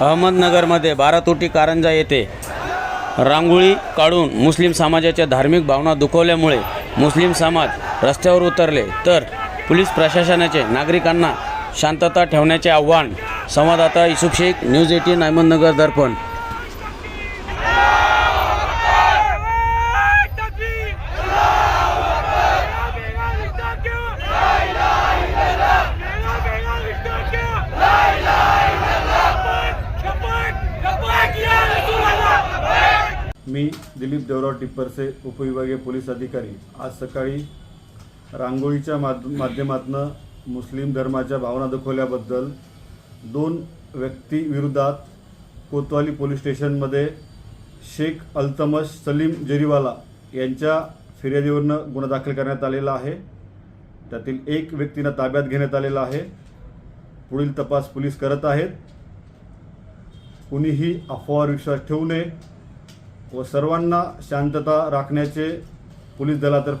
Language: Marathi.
अहमदनगरमध्ये बारातोटी कारंजा येथे रांगोळी काढून मुस्लिम समाजाच्या धार्मिक भावना दुखवल्यामुळे मुस्लिम समाज रस्त्यावर उतरले. तर पोलीस प्रशासनाचे नागरिकांना शांतता ठेवण्याचे आव्हान संवाददाता युसुफ शेख न्यूज एटीन अहमदनगर दर्पण. मी दिलीप देवराव टिप्परसे उपविभागीय पोलीस अधिकारी. आज सकाळी रांगोळीच्या माध माध्यमातून मुस्लिम धर्माच्या भावना दाखवल्याबद्दल दोन व्यक्तीविरोधात कोतवाली पोलीस स्टेशनमध्ये शेख अल्तमश सलीम जरीवाला यांच्या फिर्यादीवरनं गुन्हा दाखल करण्यात आलेला आहे. त्यातील एक व्यक्तीनं ताब्यात घेण्यात आलेला आहे. पुढील तपास पोलीस करत आहेत. कुणीही अफवावर विश्वास ठेवू नये. व सर्वांना शांतता राखण्याचे पोलीस दलातर्फे